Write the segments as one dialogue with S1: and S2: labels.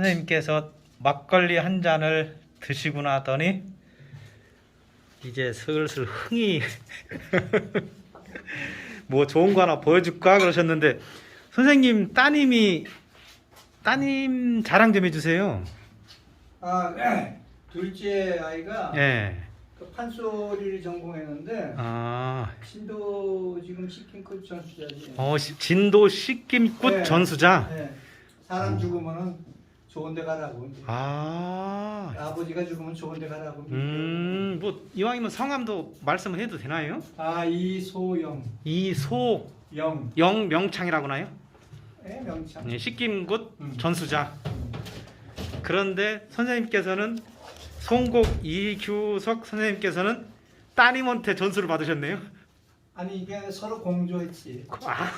S1: 선생님께서 막걸리 한 잔을 드시고 나더니 이제 슬슬 흥이 뭐 좋은 거 하나 보여줄까 그러셨는데 선생님 따님이 따님 자랑 좀 해주세요.
S2: 아, 둘째 아이가
S1: 예.
S2: 그 판소리를 전공했는데
S1: 아,
S2: 신도 지금 시킨크 전수자지.
S1: 어 시- 진도 식김꽃
S2: 네.
S1: 전수자.
S2: 네. 사람 죽으면은 좋은 데 가라고. 이제.
S1: 아,
S2: 아버지가 죽으면 좋은 데 가라고.
S1: 음, 뭐 이왕이면 성함도 말씀을 해도 되나요?
S2: 아, 이소영.
S1: 이소
S2: 영.
S1: 영명창이라고 하나요?
S2: 예, 명창.
S1: 예, 식김굿
S2: 음.
S1: 전수자. 그런데 선생님께서는 송곡 이규석 선생님께서는 따님한테 전수를 받으셨네요.
S2: 아니 이게 서로 공조했지.
S1: 아,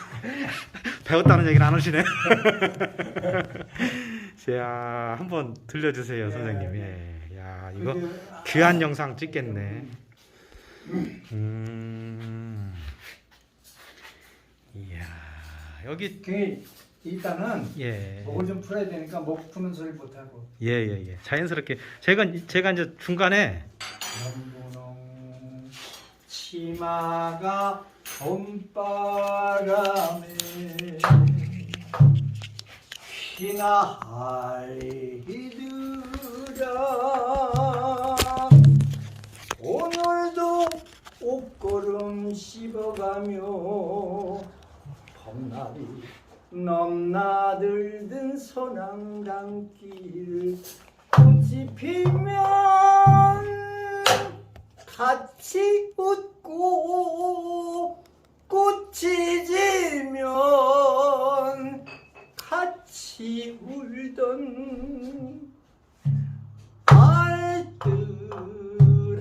S1: 배웠다는 얘기는 안 하시네. 자, 한번 들려주세요,
S2: 네.
S1: 선생님. 예, 야, 이거
S2: 그게-
S1: 귀한 영상 찍겠네. 음, 이야, 여기
S2: 그 일단은
S1: 예,
S2: 목을 좀 풀어야 되니까 목 푸는 소리 못 하고.
S1: 예, 예, 예, 자연스럽게 제가 제가 이제 중간에
S2: 치마가 봄바람에 휘날리더라. 오늘도 옷걸음 씹어가며 봄날이 넘나들던 소낭강길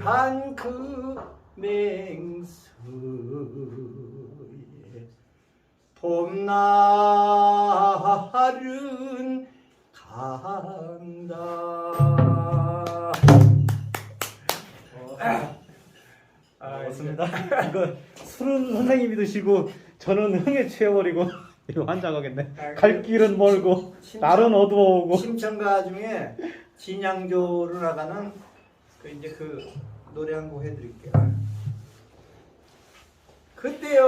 S2: 한 그 맹수에 봄날은 간다.
S1: 아, 맞습니다. 이거 술은 선생님이 드시고 저는 흥에 취해버리고 이거 환장하겠네. 갈 길은 멀고 날은 어두워오고.
S2: 심청가 중에 진양조로 나가는 그 이제 그 노래 한 곡 해드릴게요. 그때요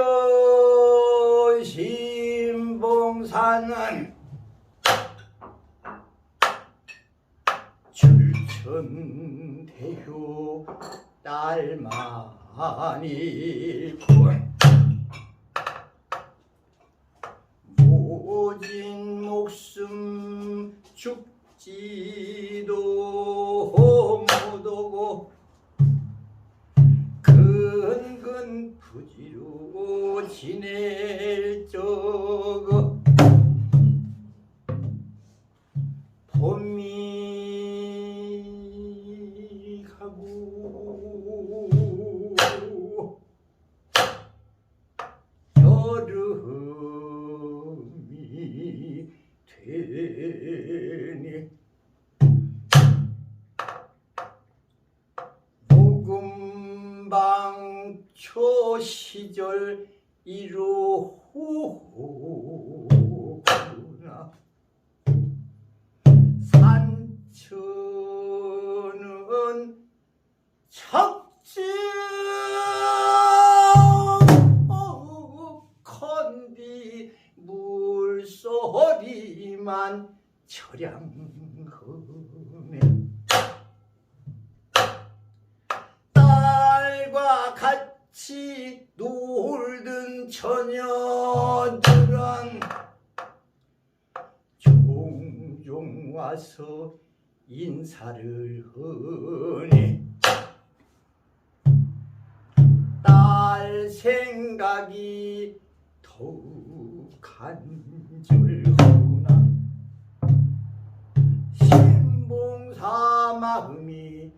S2: 신봉산은 출천대효 딸만이고 모진 목숨 죽지도 부지로 지낼 적어 초 시절 이로구나 산천은 척지 컨디 물소리만 처량 처녀들은 종종 와서 인사를 하니 딸 생각이 더욱 간절하구나. 신봉사 마음이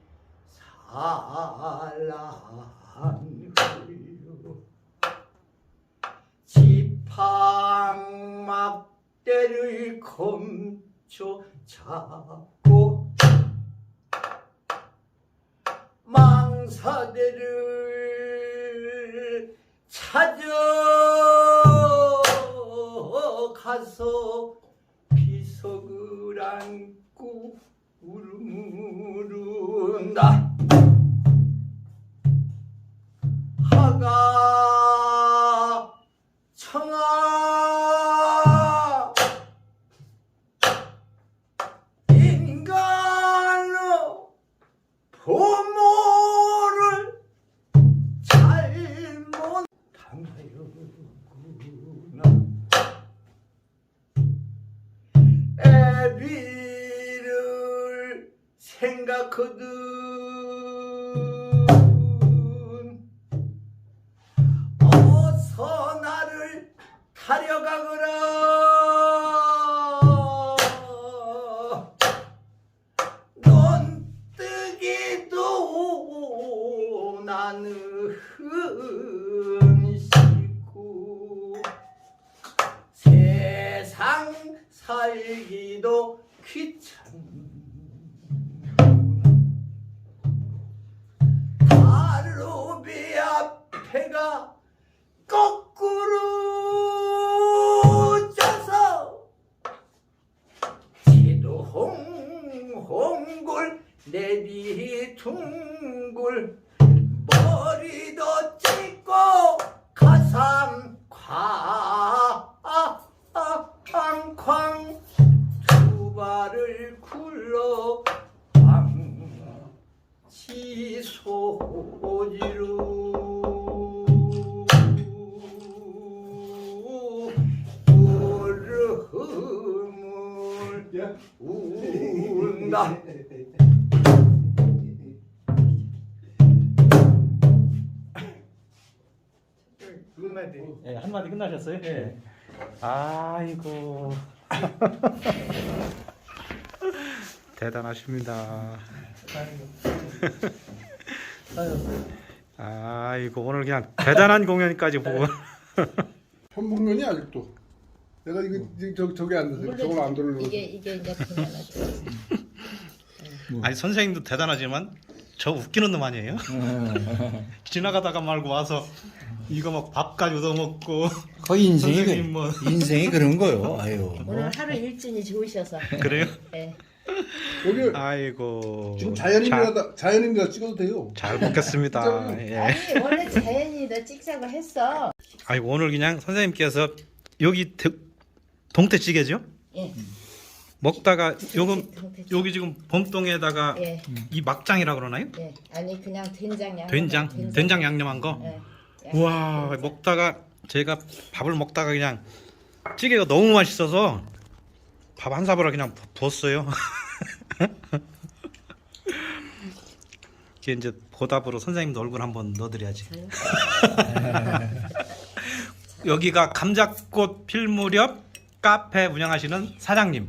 S2: 산란하여 지팡막대를 검초 잡고 망사대를 찾아 가서 비서 속을 안고 울음울은다 애비를 생각하듯 어서 나를 타려가거라. 넌 뜨기도 나는 앞에가 거꾸로 져서 지도 홍 홍굴 내비 둥굴 울음을 운다 끝나야 돼.
S1: 예, 한 마디 끝나셨어요?
S2: 예.
S1: 아이고. 대단하십니다. 아이고 오늘 그냥 대단한 공연까지 보고
S3: 현복면이 아직도 내가 이거 이거 저 저기 앉아서 저걸 안 돌리고
S4: 이게 이게 이제 그만하죠.
S1: 아니 선생님도 대단하지만 저 웃기는 놈 아니에요? 지나가다가 말고 와서 이거 막 밥까지 얻어먹고
S5: 거의 인생이
S1: 선생님
S5: 그,
S1: 뭐
S5: 인생이 그런 거요. 아유.
S4: 오늘 하루 일진이 좋으셔서.
S1: 그래요?
S4: 네.
S3: 여기
S1: 아이고
S3: 지금
S1: 자,
S3: 자연인이라다 자연인이라 찍어도 돼요.
S1: 잘 먹겠습니다. 예.
S4: 아니 원래 자연이 너 찍자고 했어.
S1: 아이고 오늘 그냥 선생님께서 여기 대- 동태찌개죠?
S4: 예.
S1: 먹다가 요금
S4: 동태찌개.
S1: 여기 지금 봄동에다가
S4: 예.
S1: 이 막장이라 그러나요?
S4: 예. 아니 그냥 된장 양.
S1: 된장 된장 양념한 거.
S4: 예.
S1: 우와 먹다가 제가 밥을 먹다가 그냥 찌개가 너무 맛있어서 밥 한 사발을 그냥 부- 부었어요. 이게 이제 보답으로 선생님도 얼굴 한번 넣어드려야지. 여기가 감자꽃 필 무렵 카페 운영하시는 사장님.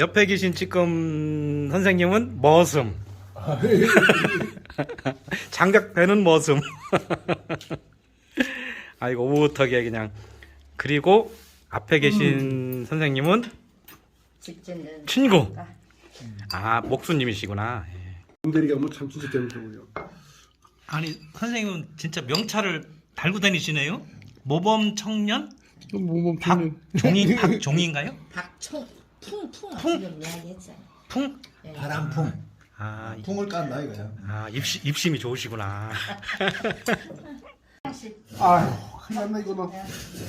S1: 옆에 계신 지금 선생님은 머슴. 장갑되는 머슴. 아이고 오붓하게 그냥 그리고 앞에 계신 선생님은
S4: 직진은.
S1: 친구. 아 목수님이시구나. 예.
S3: 문대리가 뭐참 진짜 재밌더군요.
S1: 아니 선생님은 진짜 명찰을 달고 다니시네요. 모범 청년
S3: 뭐뭐
S1: 박 종이 박 종인가요?
S4: 박총 풍풍
S1: 풍?
S4: 지금 이야기했잖아.
S1: 풍?
S4: 예.
S5: 바람풍.
S1: 아, 이-
S5: 풍을 깐다 이거야.
S1: 아 입시, 입심이 좋으시구나.
S3: 아휴 큰일 났네 이거 나.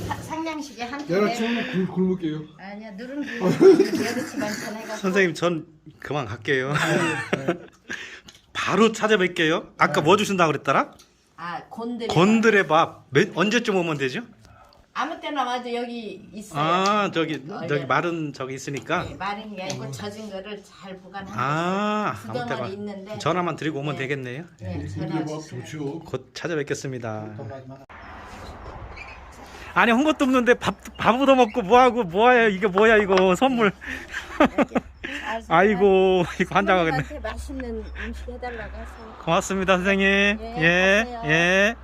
S4: 사- 상냥식에 한
S3: 내가
S4: 개.
S3: 지금 굶, 굶을게요.
S4: 아니야 누른 그 여드치만 전해가.
S1: 선생님 전 그만 갈게요. 바로 찾아뵐게요. 아까 뭐 주신다 그랬더라?
S4: 아 곤들.
S1: 곤드레 밥. 몇- 언제쯤 오면 되죠?
S4: 아무 때나 와도 여기 있어요.
S1: 아 저기
S4: 어,
S1: 저기
S4: 예.
S1: 마른 저기 있으니까.
S4: 네, 마른 게 아니고 젖은 거를 잘 보관하는
S1: 아
S4: 두
S1: 아무 때나
S4: 덩어리 있는데.
S1: 전화만 드리고 오면
S4: 네.
S1: 되겠네요.
S4: 네,
S3: 문대
S4: 전화
S3: 뭐
S4: 주세요.
S3: 좋죠.
S1: 곧 찾아뵙겠습니다. 아니 한 것도 없는데 밥밥 얻어 먹고 뭐 하고 뭐야 이게 뭐야 이거 선물.
S4: 잘
S1: 아이고 이거 환장하겠네.
S4: 맛있는 음식 해달라고 하세요.
S1: 고맙습니다 선생님.
S4: 예,
S1: 예. 예.